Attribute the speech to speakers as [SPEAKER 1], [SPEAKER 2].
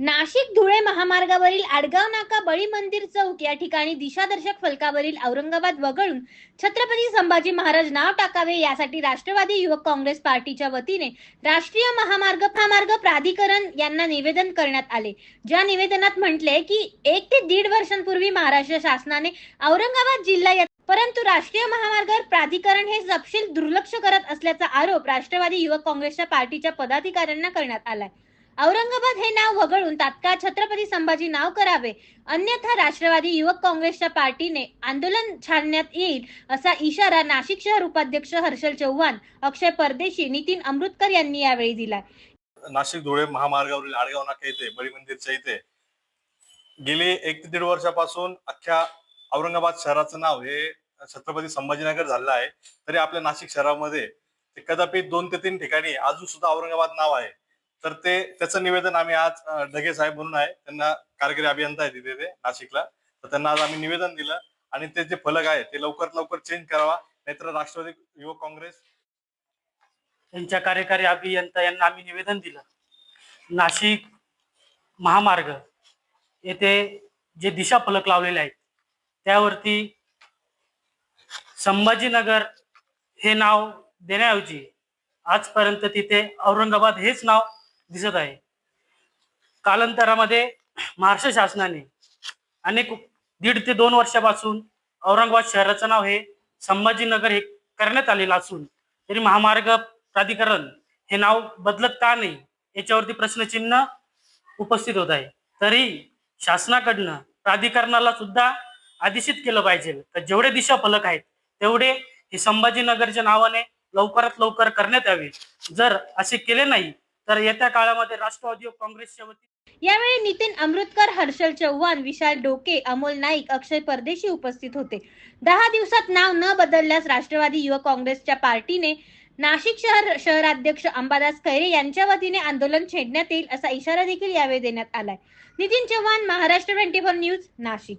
[SPEAKER 1] नाशिक धुळे महामार्गावरील आडगाव नाका बळी मंदिर चौक या ठिकाणी दिशादर्शक फलकावरील औरंगाबाद वगळून छत्रपती संभाजी महाराज नाव टाकावे यासाठी राष्ट्रवादी युवक काँग्रेस पार्टीच्या वतीने राष्ट्रीय महामार्ग महामार्ग प्राधिकरण यांना निवेदन करण्यात आले. ज्या निवेदनात म्हटले की एक ते दीड वर्षांपूर्वी महाराष्ट्र शासनाने औरंगाबाद जिल्हा परंतु राष्ट्रीय महामार्ग प्राधिकरण हे तपशील दुर्लक्ष करत असल्याचा आरोप राष्ट्रवादी युवक काँग्रेसच्या पार्टीच्या पदाधिकाऱ्यांना करण्यात आलाय. औरंगाबाद हे नाव वगळून तात्काळ छत्रपती संभाजी नाव करावे. अन्यथा राष्ट्रवादी युवक काँग्रेसच्या पार्टीने आंदोलन छाडण्यात येईल असा इशारा नाशिक शहर उपाध्यक्ष हर्षल चव्हाण अक्षय परदेशी नितीन अमृतकर यांनी यावेळी दिलाय.
[SPEAKER 2] नाशिक धुळे महामार्गावरील आडगाव नाका येथे बळी मंदिरच्या इथे गेली एक ते दीड वर्षापासून अख्ख्या औरंगाबाद शहराचं नाव हे छत्रपती संभाजीनगर झालं आहे. तरी आपल्या नाशिक शहरामध्ये कदापि दोन ते तीन ठिकाणी अजून सुद्धा औरंगाबाद नाव आहे. तर ते त्याचं निवेदन आम्ही आज ढगे साहेब म्हणून आहे. त्यांना कारगिरी अभियंता आहे तिथे ते नाशिकला. तर त्यांना आज आम्ही निवेदन दिलं आणि ते जे फलक आहे ते लवकरात लवकर चेंज करावा. नाहीतर राष्ट्रवादी युवक काँग्रेस
[SPEAKER 3] त्यांच्या कार्यकारी अभियंता यांना आम्ही निवेदन दिलं. नाशिक महामार्ग येथे जे दिशा फलक लावलेले आहेत त्यावरती संभाजीनगर हे नाव देण्याऐवजी आजपर्यंत तिथे औरंगाबाद हेच नाव दिसत आहे. कालांतरामध्ये महाराष्ट्र शासनाने अनेक दीड ते दोन वर्षापासून औरंगाबाद शहराचं नाव हे संभाजीनगर हे करण्यात आलेलं असून तरी महामार्ग प्राधिकरण हे नाव बदलत का नाही याच्यावरती प्रश्नचिन्ह उपस्थित होत आहे. तरी शासनाकडनं प्राधिकरणाला सुद्धा आदेशित केलं पाहिजे. तर जेवढे दिशा फलक आहेत तेवढे हे संभाजीनगरच्या नावाने लवकरात लवकर करण्यात यावे. जर असे केले नाही तर येत्या काळामध्ये राष्ट्रवादी काँग्रेसच्या वतीने
[SPEAKER 1] यावेळी नितीन अमृतकर हर्षल चव्हाण विशाल डोके अमोल नाईक अक्षय परदेशी उपस्थित होते. दहा दिवसात नाव न बदलल्यास राष्ट्रवादी युवक काँग्रेसच्या पार्टीने नाशिक शहर शहराध्यक्ष अंबादास खैरे यांच्या वतीने आंदोलन छेडण्यात येईल असा इशारा देखील यावेळी देण्यात आलाय. Nitin Chavan Maharashtra twenty four news Nashik.